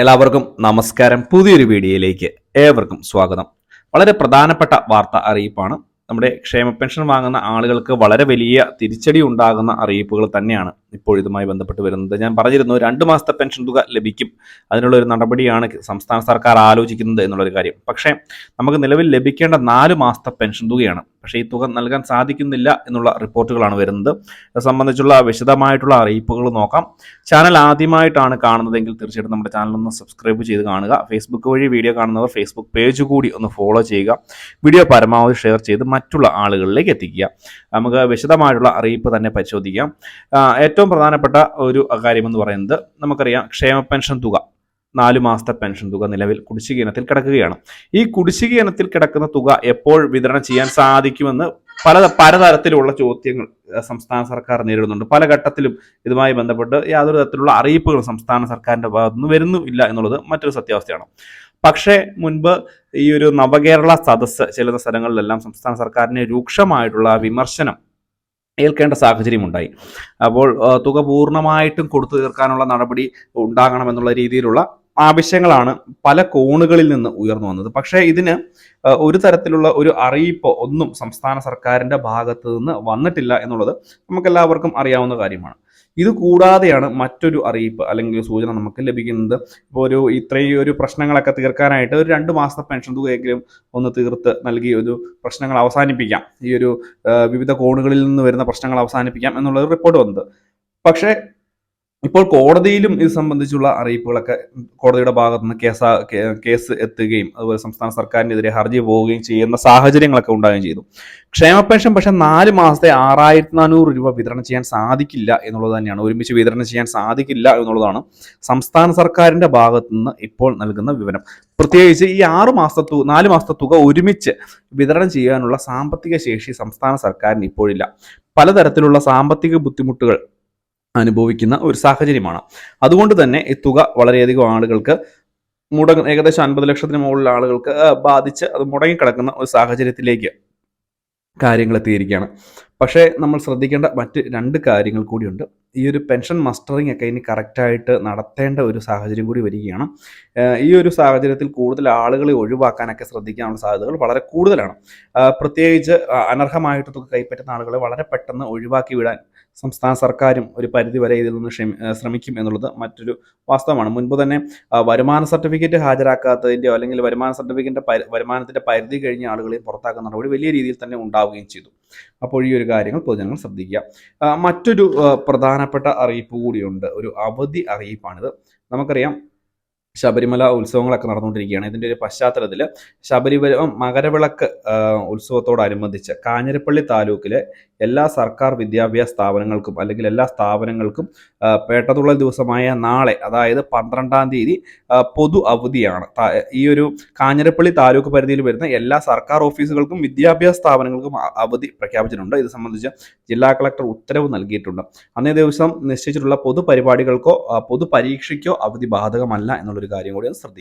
എല്ലാവർക്കും നമസ്കാരം. പുതിയൊരു വീഡിയോയിലേക്ക് ഏവർക്കും സ്വാഗതം. വളരെ പ്രധാനപ്പെട്ട വാർത്ത അറിയിപ്പാണ്. നമ്മുടെ ക്ഷേമ പെൻഷൻ വാങ്ങുന്ന ആളുകൾക്ക് വളരെ വലിയ തിരിച്ചടി ഉണ്ടാകുന്ന അറിയിപ്പുകൾ തന്നെയാണ് ഇപ്പോൾ ഇതുമായി ബന്ധപ്പെട്ട് വരുന്നത്. ഞാൻ പറഞ്ഞിരുന്നു രണ്ട് മാസത്തെ പെൻഷൻ തുക ലഭിക്കും. അതിനുള്ള ഒരു നടപടിയാണ് സംസ്ഥാന സർക്കാർ ആലോചിക്കുന്നത് എന്നുള്ളൊരു കാര്യം. പക്ഷേ നമുക്ക് നിലവിൽ ലഭിക്കേണ്ട നാല് മാസത്തെ പെൻഷൻ തുകയാണ്. പക്ഷേ ഈ തുക നൽകാൻ സാധിക്കുന്നില്ല എന്നുള്ള റിപ്പോർട്ടുകളാണ് വരുന്നത്. ഇത് സംബന്ധിച്ചുള്ള വിശദമായിട്ടുള്ള അറിയിപ്പുകൾ നോക്കാം. ചാനൽ ആദ്യമായിട്ടാണ് കാണുന്നതെങ്കിൽ തീർച്ചയായിട്ടും നമ്മുടെ ചാനൽ ഒന്ന് സബ്സ്ക്രൈബ് ചെയ്ത് കാണുക. ഫേസ്ബുക്ക് വഴി വീഡിയോ കാണുന്നവർ ഫേസ്ബുക്ക് പേജ് കൂടി ഒന്ന് ഫോളോ ചെയ്യുക. വീഡിയോ പരമാവധി ഷെയർ ചെയ്ത് മറ്റുള്ള ആളുകളിലേക്ക് എത്തിക്കുക. നമുക്ക് വിശദമായിട്ടുള്ള അറിയിപ്പ് തന്നെ പരിശോധിക്കാം. ആ, ഏറ്റവും പ്രധാനപ്പെട്ട ഒരു കാര്യമെന്ന് പറയുന്നത് നമുക്കറിയാം ക്ഷേമ പെൻഷൻ തുക. നാല് മാസത്തെ പെൻഷൻ തുക നിലവിൽ കുടിശ്ശിക ഇനത്തിൽ കിടക്കുകയാണ്. ഈ കുടിശ്ശിക ഇനത്തിൽ കിടക്കുന്ന തുക എപ്പോൾ വിതരണം ചെയ്യാൻ സാധിക്കുമെന്ന് പല പലതരത്തിലുള്ള ചോദ്യങ്ങൾ സംസ്ഥാന സർക്കാർ നേരിടുന്നുണ്ട്. പല ഘട്ടത്തിലും ഇതുമായി ബന്ധപ്പെട്ട് യാതൊരു തരത്തിലുള്ള അറിയിപ്പുകൾ സംസ്ഥാന സർക്കാരിന്റെ ഭാഗത്തുനിന്ന് വരുന്നില്ല എന്നുള്ളത് മറ്റൊരു സത്യാവസ്ഥയാണ്. പക്ഷേ മുൻപ് ഈ ഒരു നവകേരള സദസ്സ് ചെല്ലുന്ന സ്ഥലങ്ങളിലെല്ലാം സംസ്ഥാന സർക്കാരിന് രൂക്ഷമായിട്ടുള്ള വിമർശനം ഏൽക്കേണ്ട സാഹചര്യമുണ്ടായി. അപ്പോൾ തുക പൂർണമായിട്ടും കൊടുത്തു തീർക്കാനുള്ള നടപടി ഉണ്ടാകണമെന്നുള്ള രീതിയിലുള്ള ആവശ്യങ്ങളാണ് പല കോണുകളിൽ നിന്ന് ഉയർന്നു വന്നത്. പക്ഷേ ഇതിന് ഒരു തരത്തിലുള്ള ഒരു അറിയിപ്പോ ഒന്നും സംസ്ഥാന സർക്കാരിന്റെ ഭാഗത്തു നിന്ന് വന്നിട്ടില്ല എന്നുള്ളത് നമുക്കെല്ലാവർക്കും അറിയാവുന്ന കാര്യമാണ്. ഇത് കൂടാതെയാണ് മറ്റൊരു അറിയിപ്പ് അല്ലെങ്കിൽ സൂചന നമുക്ക് ലഭിക്കുന്നത്. ഇപ്പോൾ ഒരു ഇത്രയും ഒരു പ്രശ്നങ്ങളൊക്കെ തീർക്കാനായിട്ട് ഒരു രണ്ട് മാസത്തെ പെൻഷൻ തുകയെങ്കിലും ഒന്ന് തീർത്ത് നൽകി ഒരു പ്രശ്നങ്ങൾ അവസാനിപ്പിക്കാം. ഈ ഒരു വിവിധ കോണുകളിൽ നിന്ന് വരുന്ന പ്രശ്നങ്ങൾ അവസാനിപ്പിക്കാം എന്നുള്ള റിപ്പോർട്ട് വന്നത്. പക്ഷേ ഇപ്പോൾ കോടതിയിലും ഇത് സംബന്ധിച്ചുള്ള അറിയിപ്പുകളൊക്കെ കോടതിയുടെ ഭാഗത്തു നിന്ന് കേസ് കേസ് എത്തുകയും അതുപോലെ സംസ്ഥാന സർക്കാരിനെതിരെ ഹർജി പോവുകയും ചെയ്യുന്ന സാഹചര്യങ്ങളൊക്കെ ഉണ്ടാവുകയും ചെയ്തു. ക്ഷേമ പെൻഷൻ പക്ഷെ നാല് മാസത്തെ ആറായിരത്തി നാനൂറ് രൂപ വിതരണം ചെയ്യാൻ സാധിക്കില്ല എന്നുള്ളത് തന്നെയാണ്. ഒരുമിച്ച് വിതരണം ചെയ്യാൻ സാധിക്കില്ല എന്നുള്ളതാണ് സംസ്ഥാന സർക്കാരിന്റെ ഭാഗത്തു നിന്ന് ഇപ്പോൾ നൽകുന്ന വിവരം. പ്രത്യേകിച്ച് ഈ ആറു മാസത്തെ തുക നാല് മാസത്തെ തുക ഒരുമിച്ച് വിതരണം ചെയ്യാനുള്ള സാമ്പത്തിക ശേഷി സംസ്ഥാന സർക്കാരിന് ഇപ്പോഴില്ല. പലതരത്തിലുള്ള സാമ്പത്തിക ബുദ്ധിമുട്ടുകൾ അനുഭവിക്കുന്ന ഒരു സാഹചര്യമാണ്. അതുകൊണ്ട് തന്നെ ഈ തുക വളരെയധികം ആളുകൾക്ക് മുടങ്ങ ഏകദേശം അൻപത് ലക്ഷത്തിന് മുകളിലുള്ള ആളുകൾക്ക് ബാധിച്ച് അത് മുടങ്ങിക്കിടക്കുന്ന ഒരു സാഹചര്യത്തിലേക്ക് കാര്യങ്ങൾ എത്തിയിരിക്കുകയാണ് പക്ഷേ നമ്മൾ ശ്രദ്ധിക്കേണ്ട മറ്റ് രണ്ട് കാര്യങ്ങൾ കൂടിയുണ്ട്. ഈ ഒരു പെൻഷൻ മസ്റ്ററിംഗ് ഒക്കെ ഇനി കറക്റ്റായിട്ട് നടത്തേണ്ട ഒരു സാഹചര്യം കൂടി വരികയാണ്. ഈ ഒരു സാഹചര്യത്തിൽ കൂടുതൽ ആളുകളെ ഒഴിവാക്കാനൊക്കെ ശ്രദ്ധിക്കാനുള്ള സാധ്യതകൾ വളരെ കൂടുതലാണ്. പ്രത്യേകിച്ച് അനർഹമായിട്ട് തുക കൈപ്പറ്റുന്ന ആളുകളെ വളരെ പെട്ടെന്ന് ഒഴിവാക്കി വിടാൻ സംസ്ഥാന സർക്കാരും ഒരു പരിധി വരെ ഇതിൽ നിന്ന് ശ്രമിക്കും എന്നുള്ളത് മറ്റൊരു വാസ്തവമാണ്. മുൻപ് തന്നെ വരുമാന സർട്ടിഫിക്കറ്റ് ഹാജരാക്കാത്തതിന്റെയോ അല്ലെങ്കിൽ വരുമാന സർട്ടിഫിക്കറ്റിന്റെ വരുമാനത്തിന്റെ പരിധി കഴിഞ്ഞ ആളുകളെയും പുറത്താക്കുന്ന നടപടി വലിയ രീതിയിൽ തന്നെ ഉണ്ടാവുകയും ചെയ്തു. അപ്പോൾ ഈ ഒരു കാര്യങ്ങൾ പൊതുജനങ്ങൾ ശ്രദ്ധിക്കുക. മറ്റൊരു പ്രധാനപ്പെട്ട അറിയിപ്പ് കൂടിയുണ്ട്. ഒരു അവധി അറിയിപ്പാണിത്. നമുക്കറിയാം ശബരിമല ഉത്സവങ്ങളൊക്കെ നടന്നുകൊണ്ടിരിക്കുകയാണ്. ഇതിന്റെ ഒരു പശ്ചാത്തലത്തിൽ ശബരിമല മകരവിളക്ക് ഉത്സവത്തോടനുബന്ധിച്ച് കാഞ്ഞിരപ്പള്ളി താലൂക്കിലെ എല്ലാ സർക്കാർ വിദ്യാഭ്യാസ സ്ഥാപനങ്ങൾക്കും അല്ലെങ്കിൽ എല്ലാ സ്ഥാപനങ്ങൾക്കും പേട്ടതുള്ള ദിവസമായ നാളെ അതായത് പന്ത്രണ്ടാം തീയതി പൊതു അവധിയാണ്. ഈ ഒരു കാഞ്ഞിരപ്പള്ളി താലൂക്ക് പരിധിയിൽ വരുന്ന എല്ലാ സർക്കാർ ഓഫീസുകൾക്കും വിദ്യാഭ്യാസ സ്ഥാപനങ്ങൾക്കും അവധി പ്രഖ്യാപിച്ചിട്ടുണ്ട്. ഇത് സംബന്ധിച്ച് ജില്ലാ കളക്ടർ ഉത്തരവ് നൽകിയിട്ടുണ്ട്. അന്നേ ദിവസം നിശ്ചയിച്ചിട്ടുള്ള പൊതുപരിപാടികൾക്കോ പൊതുപരീക്ഷയ്ക്കോ അവധി ബാധകമല്ല എന്നുള്ളൊരു കാര്യം കൂടി ഒന്ന് ശ്രദ്ധിക്കുക